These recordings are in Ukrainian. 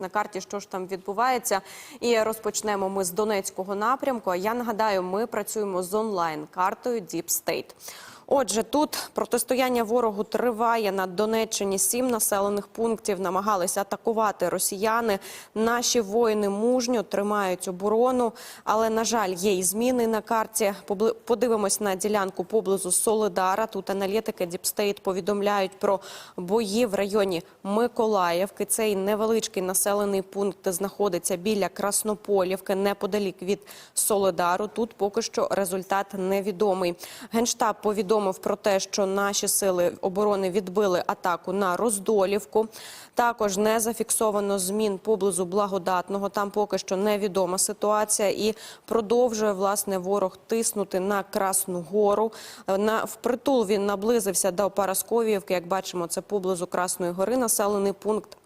На карті, що ж там відбувається, і розпочнемо ми з Донецького напрямку. Я нагадаю, ми працюємо з онлайн-картою Deep State. Отже, тут протистояння ворогу триває на Донеччині. Сім населених пунктів намагалися атакувати росіяни. Наші воїни мужньо тримають оборону, але на жаль, є і зміни на карті. Подивимось на ділянку поблизу Солидара. Тут аналітики State повідомляють про бої в районі Миколаївки. Цей невеличкий населений пункт знаходиться біля Краснополівки, неподалік від Солидару. Тут поки що результат невідомий. Генштаб повідомив про те, що наші сили оборони відбили атаку на Роздолівку. Також не зафіксовано змін поблизу благодатного. Там поки що невідома ситуація і продовжує власне ворог тиснути на Красну Гору. Е, На впритул він наблизився до Парасковіївки. Як бачимо, це поблизу Красної Гори населений пункт.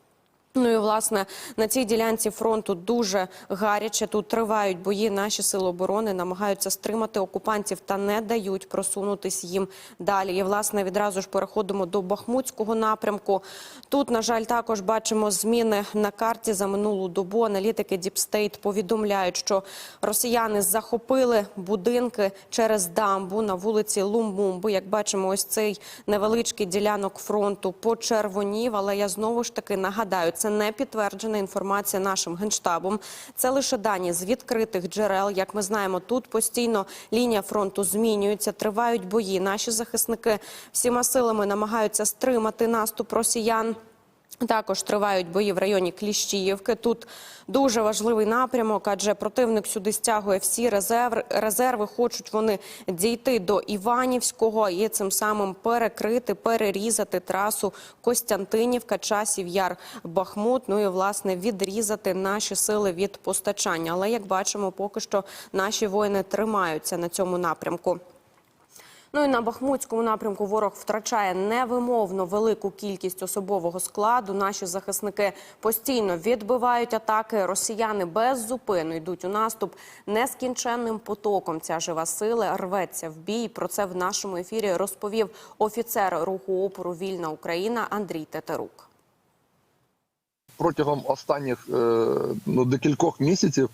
Ну і власне на цій ділянці фронту дуже гаряче. Тут тривають бої. Наші сили оборони намагаються стримати окупантів та не дають просунутись їм далі. І власне відразу ж переходимо до Бахмутського напрямку. Тут, на жаль, також бачимо зміни на карті за минулу добу. Аналітики State повідомляють, що росіяни захопили будинки через дамбу на вулиці Лумбумби. Як бачимо, ось цей невеличкий ділянок фронту почервонів. Але я знову ж таки нагадаю, це не підтверджена інформація нашим генштабом. Це лише дані з відкритих джерел. Як ми знаємо, тут постійно лінія фронту змінюється, тривають бої. Наші захисники всіма силами намагаються стримати наступ росіян. Також тривають бої в районі Кліщіївки. Тут дуже важливий напрямок, адже противник сюди стягує всі резерви. резерви. Хочуть вони дійти до Іванівського і цим самим перекрити, перерізати трасу Костянтинівка, Часів Яр, Бахмут. Ну і власне відрізати наші сили від постачання. Але як бачимо, поки що наші воїни тримаються на цьому напрямку. Ну і на Бахмутському напрямку ворог втрачає невимовно велику кількість особового складу. Наші захисники постійно відбивають атаки. Росіяни без зупину йдуть у наступ нескінченним потоком. Ця жива сила рветься в бій. Про це в нашому ефірі розповів офіцер руху опору Вільна Україна Андрій Тетерук. Протягом останніх е, ну, декількох місяців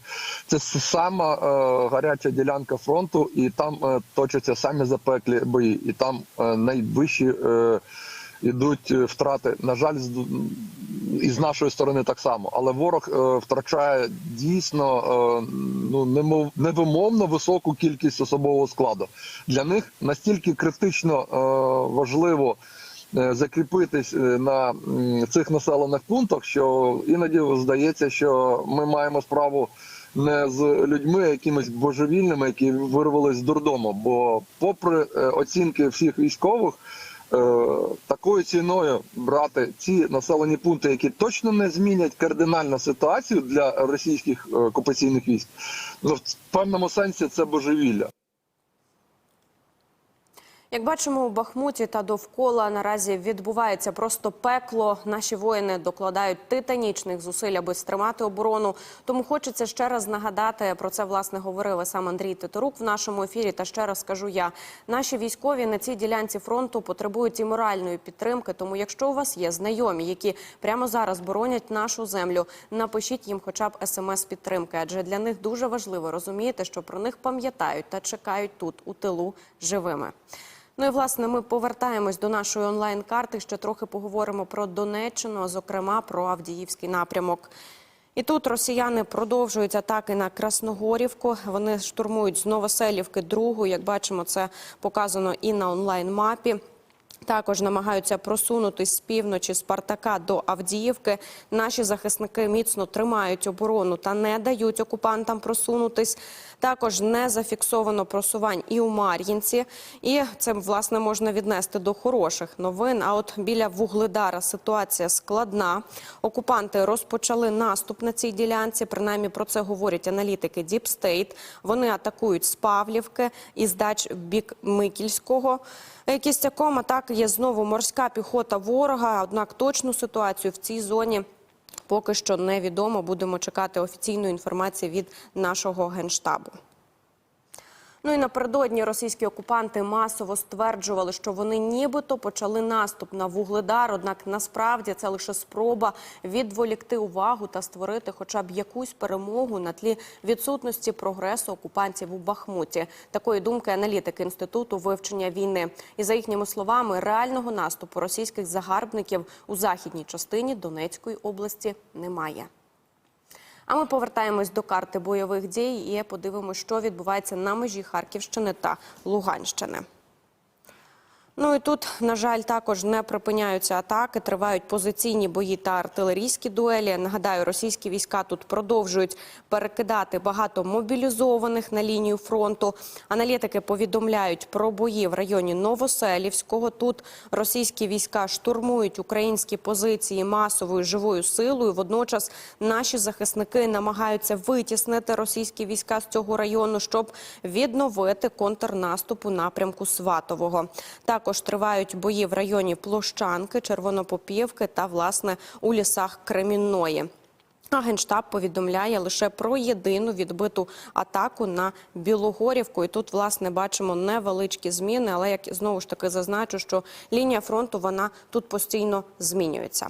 це сама е, гаряча ділянка фронту, і там е, точаться самі запеклі бої, і там найвищі йдуть втрати. На жаль, і з нашої сторони так само. Але ворог втрачає дійсно ну невимовно високу кількість особового складу. Для них настільки критично важливо закріпитись е, на цих населених пунктах, що іноді здається, що ми маємо справу не з людьми, якимись божевільними, які вирвались з дурдому. Бо, попри е, оцінки всіх військових, е, такою ціною брати ці населені пункти, які точно не змінять кардинально ситуацію для російських е, окупаційних військ, ну в певному сенсі це божевілля. Як бачимо, у Бахмуті та довкола наразі відбувається просто пекло. Наші воїни докладають титанічних зусиль, аби стримати оборону. Тому хочеться ще раз нагадати про це. Власне говорив сам Андрій Титорук в нашому ефірі. Та ще раз скажу я: наші військові на цій ділянці фронту потребують і моральної підтримки. Тому, якщо у вас є знайомі, які прямо зараз боронять нашу землю, напишіть їм, хоча б смс підтримки, адже для них дуже важливо розуміти, що про них пам'ятають та чекають тут у тилу живими. Ну і власне ми повертаємось до нашої онлайн-карти. Ще трохи поговоримо про Донеччину, зокрема про Авдіївський напрямок. І тут росіяни продовжують атаки на Красногорівку. Вони штурмують з Новоселівки другу. Як бачимо, це показано і на онлайн-мапі. Також намагаються просунутись з півночі Спартака до Авдіївки. Наші захисники міцно тримають оборону та не дають окупантам просунутись. Також не зафіксовано просувань і у Мар'їнці. І це власне можна віднести до хороших новин. А от біля Вугледара ситуація складна. Окупанти розпочали наступ на цій ділянці. Принаймні про це говорять аналітики State. Вони атакують з Павлівки і з дач в бік Микільського. Кістяком атаки є знову морська піхота ворога. Однак точну ситуацію в цій зоні поки що невідомо. Будемо чекати офіційної інформації від нашого генштабу. Ну і напередодні російські окупанти масово стверджували, що вони нібито почали наступ на вугледар. Однак насправді це лише спроба відволікти увагу та створити хоча б якусь перемогу на тлі відсутності прогресу окупантів у Бахмуті. Такої думки аналітики інституту вивчення війни. І за їхніми словами, реального наступу російських загарбників у західній частині Донецької області немає. А ми повертаємось до карти бойових дій і подивимося, що відбувається на межі Харківщини та Луганщини. Ну і тут, на жаль, також не припиняються атаки. Тривають позиційні бої та артилерійські дуелі. Нагадаю, російські війська тут продовжують перекидати багато мобілізованих на лінію фронту. Аналітики повідомляють про бої в районі Новоселівського. Тут російські війська штурмують українські позиції масовою живою силою. Водночас наші захисники намагаються витіснити російські війська з цього району, щоб відновити контрнаступ у напрямку Сватового. Також тривають бої в районі Площанки, Червонопопівки та власне у лісах Кремінної. А Генштаб повідомляє лише про єдину відбиту атаку на Білогорівку. І тут, власне, бачимо невеличкі зміни, але як знову ж таки зазначу, що лінія фронту вона тут постійно змінюється.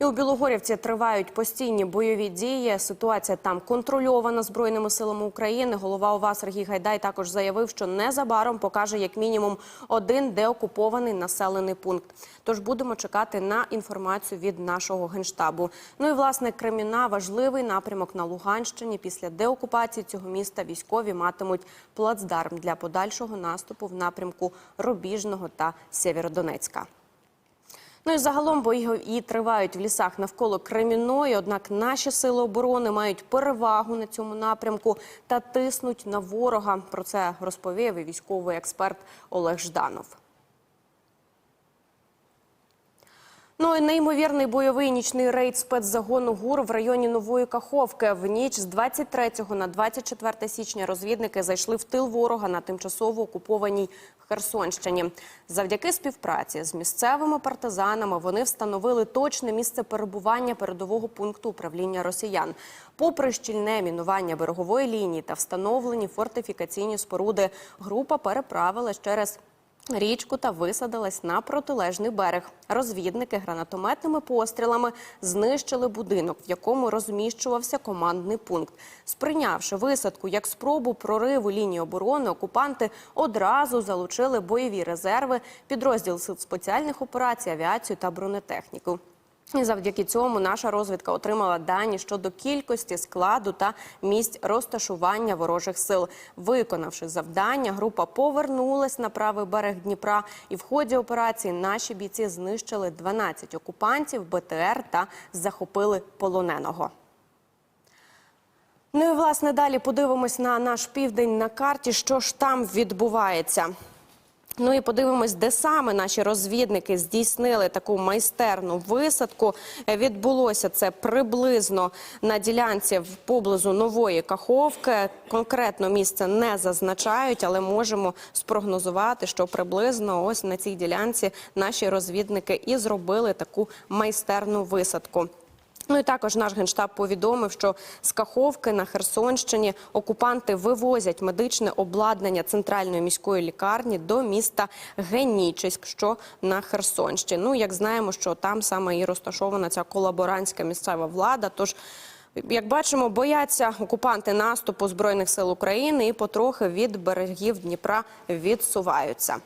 І у Білогорівці тривають постійні бойові дії. Ситуація там контрольована збройними силами України. Голова ОВА Сергій Гайдай також заявив, що незабаром покаже як мінімум один деокупований населений пункт. Тож будемо чекати на інформацію від нашого генштабу. Ну і власне Креміна важливий напрямок на Луганщині. Після деокупації цього міста військові матимуть плацдарм для подальшого наступу в напрямку Рубіжного та Сєвєродонецька. Ну і загалом бої тривають в лісах навколо Креміної. Однак наші сили оборони мають перевагу на цьому напрямку та тиснуть на ворога. Про це розповів і військовий експерт Олег Жданов. Ну і неймовірний бойовий нічний рейд спецзагону ГУР в районі Нової Каховки. В ніч з 23 на 24 січня розвідники зайшли в тил ворога на тимчасово окупованій Херсонщині. Завдяки співпраці з місцевими партизанами вони встановили точне місце перебування передового пункту управління росіян. Попри щільне мінування берегової лінії та встановлені фортифікаційні споруди, група переправилась через Річку та висадилась на протилежний берег. Розвідники гранатометними пострілами знищили будинок, в якому розміщувався командний пункт. Сприйнявши висадку як спробу прориву лінії оборони, окупанти одразу залучили бойові резерви, підрозділ сил спеціальних операцій, авіацію та бронетехніку. І завдяки цьому наша розвідка отримала дані щодо кількості складу та місць розташування ворожих сил. Виконавши завдання, група повернулась на правий берег Дніпра, і в ході операції наші бійці знищили 12 окупантів, БТР та захопили полоненого. Ну і власне далі подивимось на наш південь на карті, що ж там відбувається. Ну і подивимось, де саме наші розвідники здійснили таку майстерну висадку. Відбулося це приблизно на ділянці в поблизу нової каховки. Конкретно місце не зазначають, але можемо спрогнозувати, що приблизно ось на цій ділянці наші розвідники і зробили таку майстерну висадку. Ну і також наш генштаб повідомив, що з Каховки на Херсонщині окупанти вивозять медичне обладнання центральної міської лікарні до міста Генічеськ, що на Херсонщині. Ну як знаємо, що там саме і розташована ця колаборантська місцева влада. Тож як бачимо, бояться окупанти наступу збройних сил України і потрохи від берегів Дніпра відсуваються.